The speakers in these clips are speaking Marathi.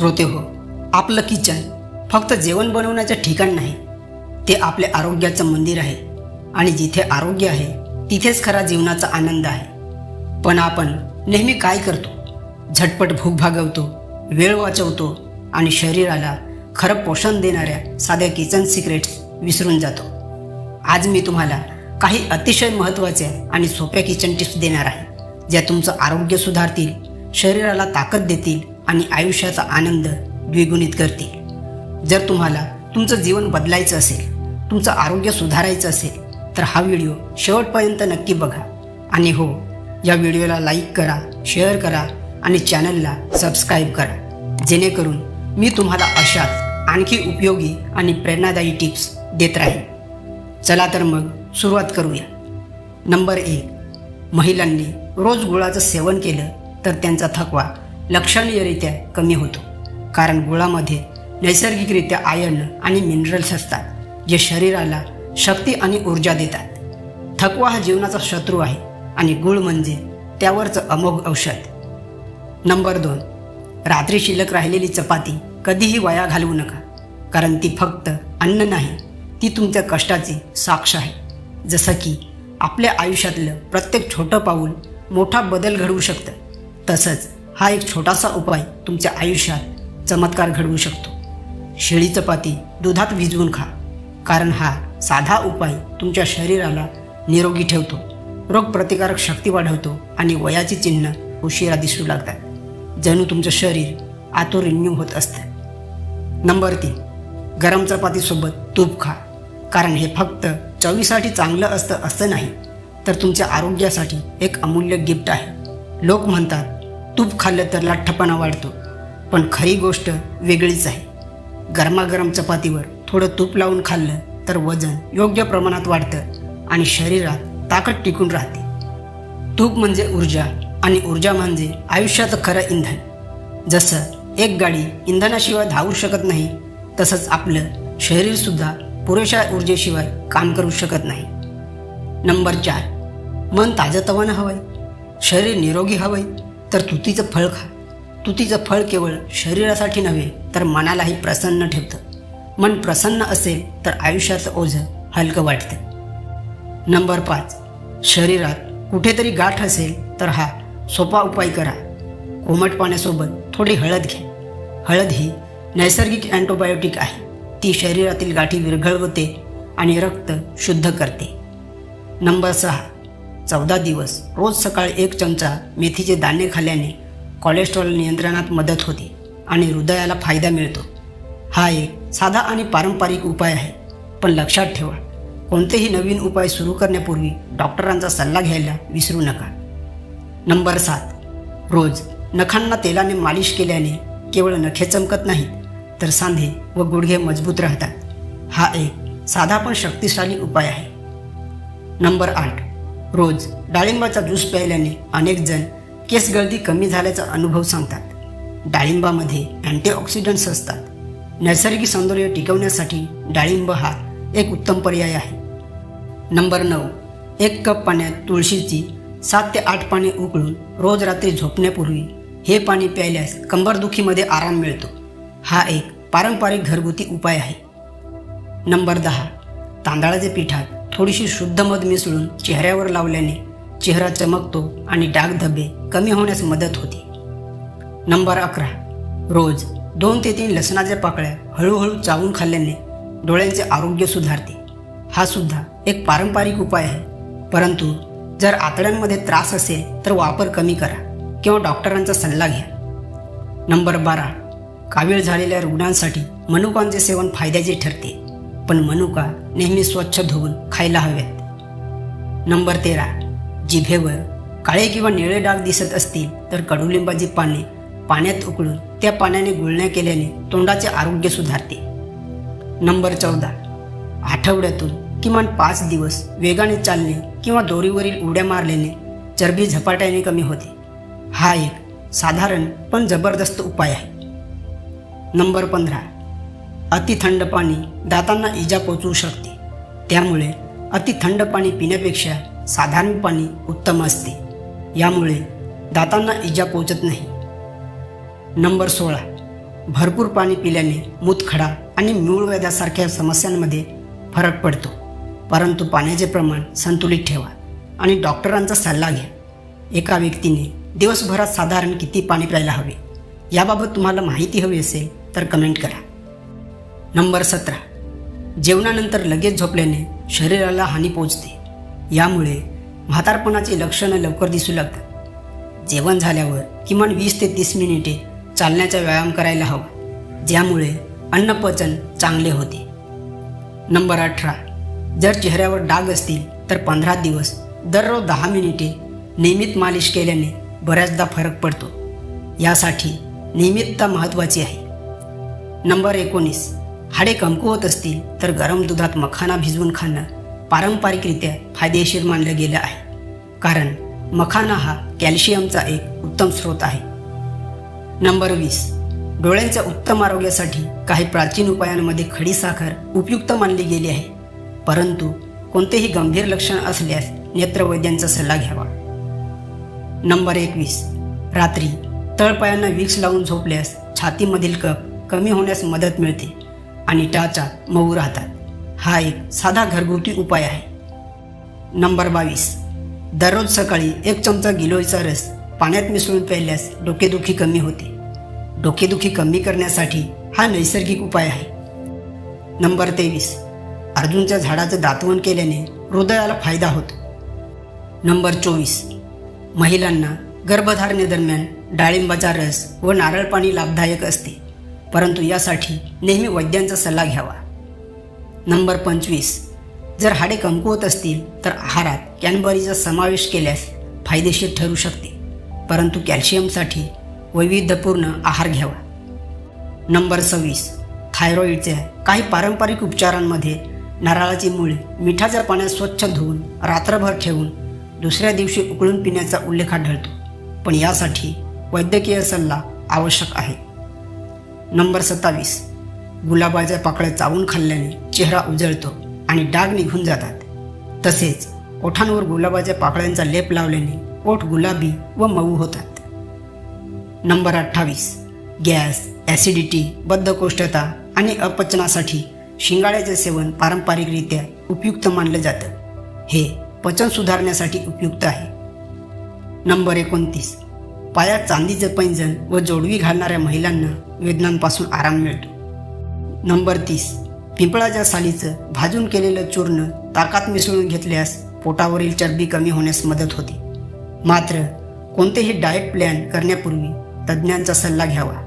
श्रोते हो आपलं किचन फक्त जेवण बनवण्याचं ठिकाण नाही. ते आपल्या आरोग्याचं मंदिर आहे आणि जिथे आरोग्य आहे तिथेच खरा जीवनाचा आनंद आहे. पण आपण नेहमी काय करतो? झटपट भूक भागवतो वेळ वाचवतो आणि शरीराला खरं पोषण देणाऱ्या साध्या किचन सिक्रेट्स विसरून जातो. आज मी तुम्हाला काही अतिशय महत्त्वाच्या आणि सोप्या किचन टिप्स देणार आहे ज्या तुमचं आरोग्य सुधारतील शरीराला ताकद देतील आणि आयुष्याचा आनंद द्विगुणित करतील. जर तुम्हाला तुमचं जीवन बदलायचं असेल तुमचं आरोग्य सुधारायचं असेल तर हा व्हिडिओ शेवटपर्यंत नक्की बघा. आणि हो या व्हिडिओला लाईक करा शेअर करा आणि चॅनलला सबस्क्राईब करा. जेणेकरून मी तुम्हाला अशाच आणखी उपयोगी आणि प्रेरणादायी टिप्स देत राहीन. चला तर मग सुरुवात करूया. नंबर एक महिलांनी रोज गुळाचं सेवन केलं तर त्यांचा थकवा लक्षणीयरित्या कमी होतो. कारण गुळामध्ये नैसर्गिकरित्या आयर्न आणि मिनरल्स असतात जे शरीराला शक्ती आणि ऊर्जा देतात. थकवा हा जीवनाचा शत्रू आहे आणि गुळ म्हणजे त्यावरचं अमोघ औषध. नंबर दोन रात्री शिल्लक राहिलेली चपाती कधीही वाया घालवू नका कारण ती फक्त अन्न नाही ती तुमच्या कष्टाची साक्ष आहे. जसं की आपल्या आयुष्यातलं प्रत्येक छोटं पाऊल मोठा बदल घडवू शकतं. तसंच हा एक छोटासा उपाय तुमच्या आयुष्यात चमत्कार घडवू शकतो. शेळी चपाती दुधात भिजवून खा कारण हा साधा उपाय तुमच्या शरीराला निरोगी ठेवतो. रोगप्रतिकारक शक्ती वाढवतो आणि वयाची चिन्ह उशिरा दिसू लागतात जणू तुमचं शरीर आतून रिन्यू होत असतं. नंबर तीन गरम चपातीसोबत तूप खा कारण हे फक्त चवीसाठी चांगलं असतं असं नाही तर तुमच्या आरोग्यासाठी एक अमूल्य गिफ्ट आहे. लोक म्हणतात तूप खाल्लं तर लठ्ठपणा वाढतो. पण खरी गोष्ट वेगळीच आहे. गरमागरम चपातीवर थोडं तूप लावून खाल्लं तर वजन योग्य प्रमाणात वाढतं आणि शरीरात ताकद टिकून राहते. तूप म्हणजे ऊर्जा आणि ऊर्जा म्हणजे आयुष्याचं खरं इंधन. जसं एक गाडी इंधनाशिवाय धावू शकत नाही तसंच आपलं शरीरसुद्धा पुरेशा ऊर्जेशिवाय काम करू शकत नाही. नंबर चार मन ताजतवानं हवंय. शरीर निरोगी हवंय. तर तुतीचं फळ खा. तुतीचं फळ केवळ शरीरासाठी नव्हे तर मनालाही प्रसन्न ठेवतं. मन प्रसन्न असेल तर आयुष्याचं ओझं हलकं वाटतं. नंबर पाच. शरीरात कुठेतरी गाठ असेल तर हा सोपा उपाय करा. कोमट पाण्यासोबत थोडी हळद घ्या. हळद ही नैसर्गिक अँटोबायोटिक आहे. ती शरीरातील गाठी विरघळवते आणि रक्त शुद्ध करते. नंबर सहा. चौदा दिवस रोज सकाळी एक चमचा मेथीचे दाणे खाल्ल्याने कोलेस्ट्रॉल नियंत्रणात मदत होते आणि हृदयाला फायदा मिळतो. हा एक साधा आणि पारंपरिक उपाय आहे. पण लक्षात ठेवा कोणतेही नवीन उपाय सुरू करण्यापूर्वी डॉक्टरांचा सल्ला घ्यायला विसरू नका. नंबर सात रोज नखांना तेलाने मालिश केल्याने केवळ नखे चमकत नाहीत तर सांधे व गुडघे मजबूत राहतात. हा एक साधा पण शक्तिशाली उपाय आहे. नंबर आठ रोज डाळिंबाचा ज्यूस प्यायल्याने अनेक जण केस गळती कमी झाल्याचा अनुभव सांगतात. डाळिंबामध्ये अँटीऑक्सिडंट्स असतात. नैसर्गिक सौंदर्य टिकवण्यासाठी डाळिंब हा एक उत्तम पर्याय आहे. नंबर नऊ एक कप पाण्यात तुळशीची सात ते आठ पाणी उकळून रोज रात्री झोपण्यापूर्वी हे पाणी प्यायल्यास कंबरदुखीमध्ये आराम मिळतो. हा एक पारंपरिक घरगुती उपाय आहे. नंबर दहा तांदळाचे पिठात थोडीशी शुद्ध मध मिसळून चेहऱ्यावर लावल्याने चेहरा चमकतो आणि डाग धब्बे कमी होण्यास मदत होते. नंबर अकरा. रोज दोन ते तीन लसणाच्या पाकळ्या हळूहळू चावून खाल्ल्याने डोळ्यांचे आरोग्य सुधारते. हा सुद्धा एक पारंपरिक उपाय आहे. परंतु जर आतड्यांमध्ये त्रास असेल तर वापर कमी करा किंवा डॉक्टरांचा सल्ला घ्या. नंबर बारा. कावीळ झालेल्या रुग्णांसाठी मनुकांचे सेवन फायद्याचे ठरते. पण मनुका नेहमी स्वच्छ धुवून खायला हव्यात नंबर तेरा. जिभेवर काळे किंवा निळे डाग दिसत असतील तर कडुलिंबाची पाने पाण्यात उकळून त्या पाण्याने गुळण्या केल्याने तोंडाचे आरोग्य सुधारते. नंबर चौदा. आठवड्यातून किमान पाच दिवस वेगाने चालणे किंवा दोरीवरील उड्या मारल्याने चरबी झपाट्याने कमी होते. हा एक साधारण पण जबरदस्त उपाय आहे. नंबर पंधरा. अति थंड पाणी दातांना इजा पोचवू शकते. त्यामुळे अति थंड पाणी पिण्यापेक्षा साधारण पाणी उत्तम असते. यामुळे दातांना इजा पोचत नाही. नंबर सोळा. भरपूर पाणी पिल्याने मूतखडा आणि मूळव्याधासारख्या समस्यांमध्ये फरक पडतो. परंतु पाण्याचे प्रमाण संतुलित ठेवा आणि डॉक्टरांचा सल्ला घ्या. एका व्यक्तीने दिवसभरात साधारण किती पाणी प्यायला हवे? याबाबत तुम्हाला माहिती हवी असेल तर कमेंट करा. नंबर सतरा. जेवणानंतर लगेच झोपल्याने शरीराला हानी पोचते यामुळे म्हातारपणाची लक्षणं लवकर दिसू लागतात. जेवण झाल्यावर किमान वीस ते तीस मिनिटे चालण्याचा व्यायाम करायला हवा. ज्यामुळे अन्नपचन चांगले होते. नंबर अठरा. जर चेहऱ्यावर डाग असतील तर पंधरा दिवस दररोज दहा मिनिटे नियमित मालिश केल्याने बऱ्याचदा फरक पडतो. यासाठी नियमितता महत्त्वाची आहे. नंबर एकोणीस. हाडे कमकुवत असतील तर गरम दुधात मखाना भिजवून खाणं पारंपरिकरित्या फायदेशीर मानलं गेलं आहे. कारण मखाना हा कॅल्शियमचा एक उत्तम स्रोत आहे. नंबर वीस. डोळ्यांच्या उत्तम आरोग्यासाठी काही प्राचीन उपायांमध्ये खडीसाखर उपयुक्त मानली गेली आहे. परंतु कोणतेही गंभीर लक्षण असल्यास नेत्रवैद्यांचा सल्ला घ्यावा. नंबर एकवीस. रात्री तळपायांना विक्स लावून झोपल्यास छातीमधील कप कमी होण्यास मदत मिळते. आणि टाचा मऊ राहतात. हा एक साधा घरगुती उपाय आहे. नंबर बावीस. दररोज सकाळी एक चमचा गिलोयचा रस पाण्यात मिसळून प्यायल्यास डोकेदुखी कमी होते. डोकेदुखी कमी करण्यासाठी हा नैसर्गिक उपाय आहे. नंबर तेवीस. अर्जुनच्या झाडाचं दातवण केल्याने हृदयाला फायदा होतो. नंबर चोवीस. महिलांना गर्भधारणेदरम्यान डाळिंबाचा रस व नारळ पाणी लाभदायक असते. परंतु यासाठी नेहमी वैद्यांचा सल्ला घ्यावा. नंबर पंचवीस. जर हाडे कमकुवत असतील तर आहारात कॅनबरीचा समावेश केल्यास फायदेशीर ठरू शकते. परंतु कॅल्शियमसाठी वैविध्यपूर्ण आहार घ्यावा. नंबर सव्वीस. थायरॉईडच्या काही पारंपरिक उपचारांमध्ये नारळाची मुळे मिठाच्या पाण्यात स्वच्छ धुवून रात्रभर ठेवून दुसऱ्या दिवशी उकळून पिण्याचा उल्लेख आढळतो. पण यासाठी वैद्यकीय सल्ला आवश्यक आहे. नंबर सत्तावीस. गुलाबाच्या पाकळ्या चावून खाल्ल्याने चेहरा उजळतो आणि डाग निघून जातात. तसेच ओठांवर गुलाबाच्या पाकळ्यांचा लेप लावल्याने ओठ गुलाबी व मऊ होतात. नंबर अठ्ठावीस. गॅस ॲसिडिटी बद्धकोष्ठता आणि अपचनासाठी शिंगाड्याचे सेवन पारंपरिकरित्या उपयुक्त मानलं जातं. हे पचन सुधारण्यासाठी उपयुक्त आहे. नंबर एकोणतीस. पायात चांदीचे पैंजण व जोडवी घालणाऱ्या महिलांना वेदनांपासून आराम मिळतो. नंबर तीस. पिंपळाच्या सालीचं भाजून केलेलं चूर्ण ताकात मिसळून घेतल्यास पोटावरील चरबी कमी होण्यास मदत होते. मात्र कोणतेही डाएट प्लॅन करण्यापूर्वी तज्ज्ञांचा सल्ला घ्यावा.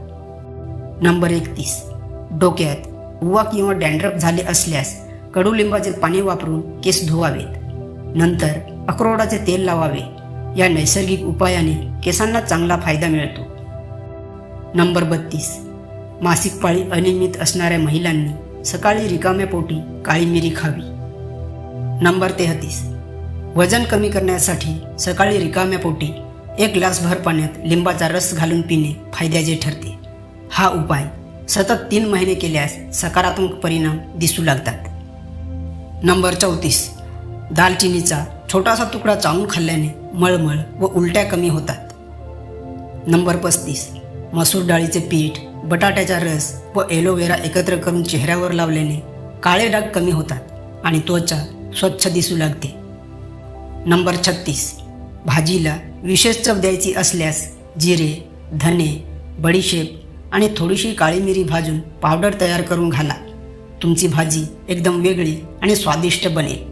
नंबर एकतीस. डोक्यात उवा किंवा डँड्रप झाले असल्यास कडुलिंबाचे पाणी वापरून केस धुवावेत. नंतर अक्रोडाचे तेल लावावे. या नैसर्गिक उपायाने केसांना चांगला फायदा मिळतो. नंबर बत्तीस. मासिक पाळी अनियमित असणाऱ्या महिलांनी सकाळी रिकाम्या पोटी काळी मिरी खावी. नंबर तेहतीस. वजन कमी करण्यासाठी सकाळी रिकाम्या पोटी एक ग्लासभर पाण्यात लिंबाचा रस घालून पिणे फायद्याचे ठरते. हा उपाय सतत तीन महिने केल्यास सकारात्मक परिणाम दिसू लागतात. नंबर चौतीस. दालचिनीचा छोटासा तुकडा चावून खाल्ल्याने मळमळ व उलट्या कमी होतात. नंबर पस्तीस. मसूर डाळीचे पीठ बटाट्याचा रस व एलोवेरा एकत्र करून चेहऱ्यावर लावल्याने काळे डाग कमी होतात आणि त्वचा स्वच्छ दिसू लागते. नंबर छत्तीस. भाजीला विशेष चव द्यायची असल्यास जिरे धने बडीशेप आणि थोडीशी काळी मिरी भाजून पावडर तयार करून घाला. तुमची भाजी एकदम वेगळी आणि स्वादिष्ट बनेल.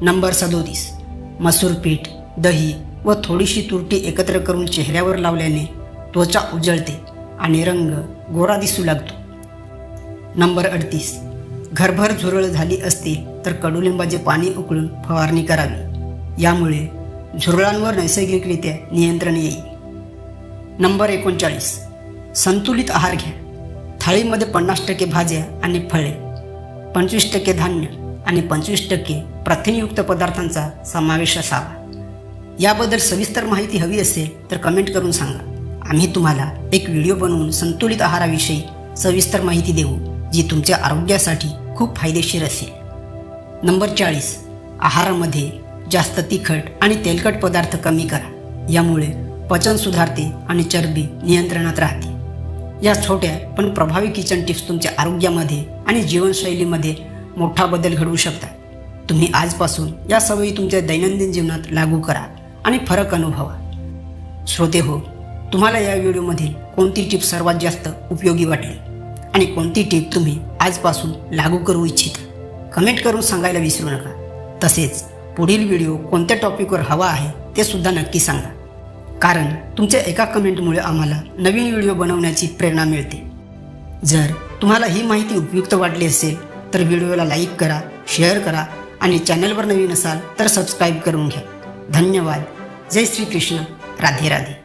नंबर सदोतीस. मसूर पीठ दही व थोडीशी तुरटी एकत्र करून चेहऱ्यावर लावल्याने त्वचा उजळते आणि रंग गोरा दिसू लागतो. नंबर अडतीस. घरभर झुरळ झाली असतील तर कडुलिंबाचे पाणी उकळून फवारणी करावी. यामुळे झुरळांवर नैसर्गिकरित्या नियंत्रण येईल. नंबर एकोणचाळीस. संतुलित आहार घ्या. थाळीमध्ये पन्नास टक्के भाज्या आणि फळे पंचवीस टक्के धान्य आणि पंचवीस टक्के प्रथिनयुक्त पदार्थांचा समावेश असावा. याबद्दल सविस्तर माहिती हवी असेल तर कमेंट करून सांगा. आम्ही तुम्हाला एक व्हिडिओ बनवून संतुलित आहाराविषयी सविस्तर माहिती देऊ जी तुमच्या आरोग्यासाठी खूप फायदेशीर असेल. नंबर चाळीस. आहारामध्ये जास्त तिखट आणि तेलकट पदार्थ कमी करा. यामुळे पचन सुधारते आणि चरबी नियंत्रणात राहते. या छोट्या पण प्रभावी किचन टिप्स तुमच्या आरोग्यामध्ये आणि जीवनशैलीमध्ये मोठा बदल घडवू शकतात. तुम्ही आजपासून या सवयी तुमच्या दैनंदिन जीवनात लागू करा. आणि फरक अनुभवा. श्रोते हो तुम्हाला या व्हिडिओमधील कोणती टीप सर्वात जास्त उपयोगी वाटली? आणि कोणती टीप तुम्ही आजपासून लागू करू इच्छिता? कमेंट करून सांगायला विसरू नका. तसेच पुढील व्हिडिओ कोणत्या टॉपिकवर हवा आहे ते सुद्धा नक्की सांगा. कारण तुमच्या एका कमेंटमुळे आम्हाला नवीन व्हिडिओ बनवण्याची प्रेरणा मिळते. जर तुम्हाला ही माहिती उपयुक्त वाटली असेल तर व्हिडिओला लाईक करा शेअर करा आणि चॅनलवर नवीन असाल तर सबस्क्राईब करून घ्या. धन्यवाद. जय श्री कृष्ण राधे राधे.